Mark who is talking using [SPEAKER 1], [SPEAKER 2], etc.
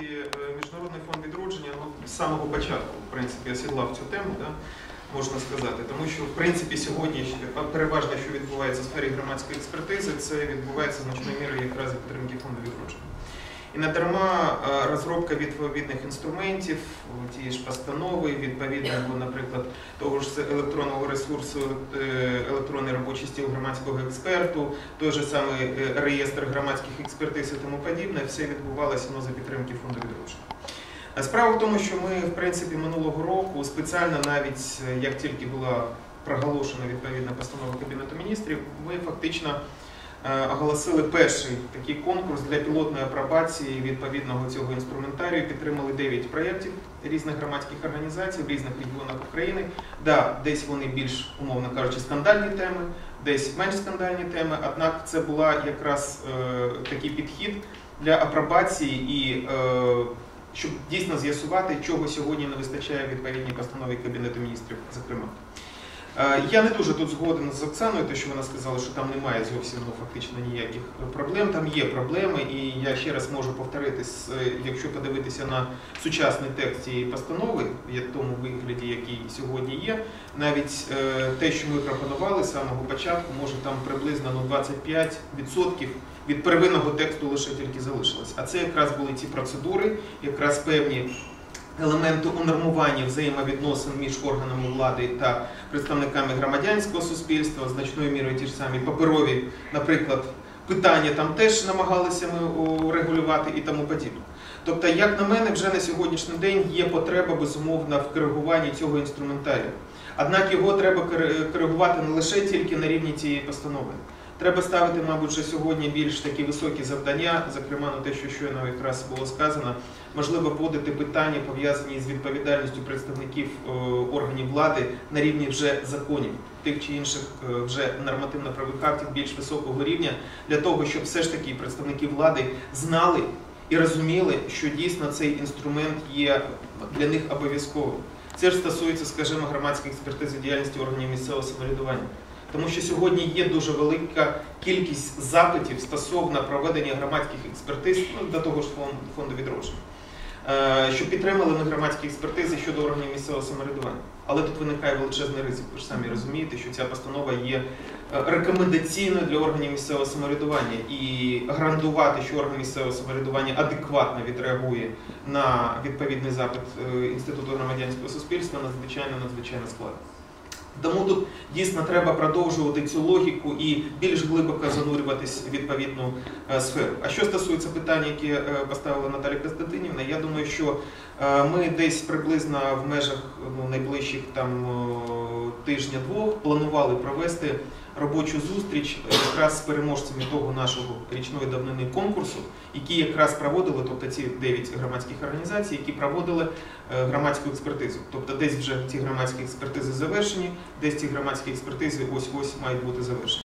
[SPEAKER 1] Е, Міжнародний фонд відродження ну, з самого початку в принципі, осідлав цю тему, да, можна сказати. Тому що в принципі сьогодні переважно, що відбувається в сфері громадської експертизи, це відбувається значною мірою якраз і підтримки фонду відродження. І не дарма е, розробка відповідних інструментів, ті ж постанови, відповідного, наприклад, того ж електронного ресурсу, е, електронний робочий стіл громадського експерту, той же самий е, реєстр громадських експертиз і тому подібне, все відбувалося ну, за підтримки фонду відродження. Справа в тому, що ми, в принципі, минулого року спеціально навіть як тільки була проголошена відповідна постанова Кабінету міністрів, ми фактично оголосили перший такий конкурс для пілотної апробації відповідного цього інструментарію. Підтримали 9 проєктів різних громадських організацій в різних регіонах України. Да, десь вони більш, умовно кажучи, скандальні теми, десь менш скандальні теми. Однак це була якраз е, такий підхід для апробації і е, щоб дійсно з'ясувати, чого сьогодні не вистачає відповідній постанові Кабінету міністрів, зокрема. Е, Я не дуже тут згоден з Оксаною, те, що вона сказала, що там немає зовсім ну, фактично ніяких проблем. Там є проблеми, і я ще раз можу повторитись, е, якщо подивитися на сучасний текст цієї постанови, в тому вигляді, який сьогодні є, навіть е, те, що ми пропонували з самого початку, може там приблизно ну, 25% від первинного тексту лише тільки залишилось. А це якраз були ті процедури, якраз певні елементи унормування взаємовідносин між органами влади та представниками громадянського суспільства, значною мірою ті ж самі паперові, наприклад, питання там теж намагалися ми урегулювати і тому подібне. Тобто, як на мене, вже на сьогоднішній день є потреба безумовно в коригуванні цього інструментарію. Однак його треба кори- коригувати не лише тільки на рівні цієї постанови. Треба ставити, мабуть, вже сьогодні більш такі високі завдання, зокрема на те, що щойно якраз було сказано, можливо, вводити питання, пов'язані з відповідальністю представників е, органів влади на рівні вже законів, тих чи інших е, вже нормативно-правових актів більш високого рівня, для того, щоб все ж таки представники влади знали і розуміли, що дійсно цей інструмент є для них обов'язковим. Це ж стосується, скажімо, громадської експертизи діяльності органів місцевого самоврядування. Тому що сьогодні є дуже велика кількість запитів стосовно проведення громадських експертиз ну, до того ж фонду відродження, Е, щоб підтримали ми громадські експертизи щодо органів місцевого самоврядування. Але тут виникає величезний ризик. Ви ж самі розумієте, що ця постанова є е, рекомендаційною для органів місцевого самоврядування і гарантувати, що орган місцевого самоврядування адекватно відреагує на відповідний запит е, інституту громадянського суспільства надзвичайно надзвичайно складно. Тому тут дійсно треба продовжувати цю логіку і більш глибоко занурюватись в відповідну е, сферу. А що стосується питання, які е, поставила Наталя Костянтинівна, я думаю, що е, ми десь приблизно в межах ну, найближчих там тижня-двох планували провести робочу зустріч е, якраз з переможцями того нашого річної давнини конкурсу, які якраз проводили, тобто ці 9 громадських організацій, які проводили е, громадську експертизу. Тобто десь вже ці громадські експертизи завершені, десь ці громадські експертизи ось ось мають бути завершені.